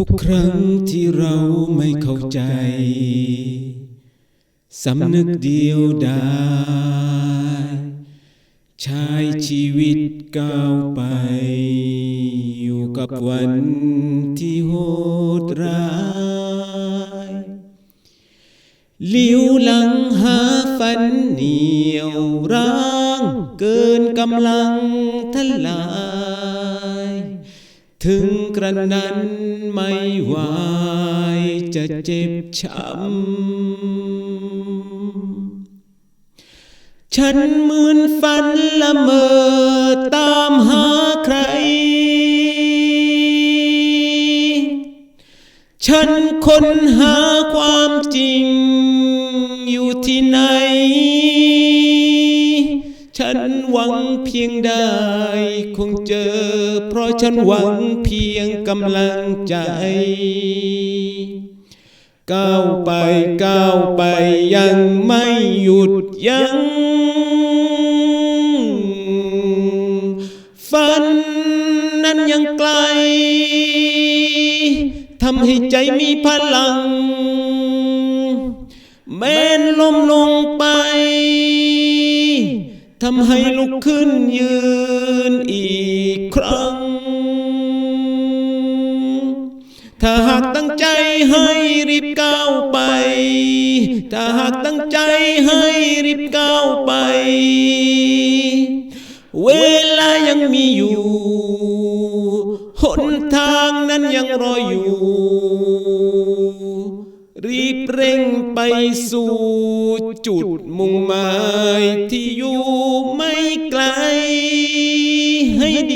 ทุกครั้งที่เราไม่เข้าใจ สำนึกเดียวดายใช้ชีวิตก้าวไป อยู่กับวันที่โหดร้ายเลี้ยวหลังหาฝันเหนียวร้าง เกินกำลังทลาย ถึงกระนั้นไม่ไหวจะเจ็บช้ำ ฉันเหมือนฝันละเมอตามหาใคร ฉันค้นหาความจริงอยู่ที่ไหน หวังเพียงได้คงเจอ เพราะฉันหวังเพียงกำลังใจก้าวไปก้าวไปยังไม่หยุดยัง้งฝันนั้นยังไกลทำให้ใจมีพลัง แม้นลมล ทำให้ลุกขึ้นยืนอีกครั้ง ถ้าหากตั้งใจให้รีบก้าวไป ถ้าหากตั้งใจให้รีบก้าวไป เวลายังมีอยู่ หนทางนั้นยังรออยู่ รีบเร่งไปสู่จุดมุ่งหมายที่อยู่ไม่ไกลให้ดี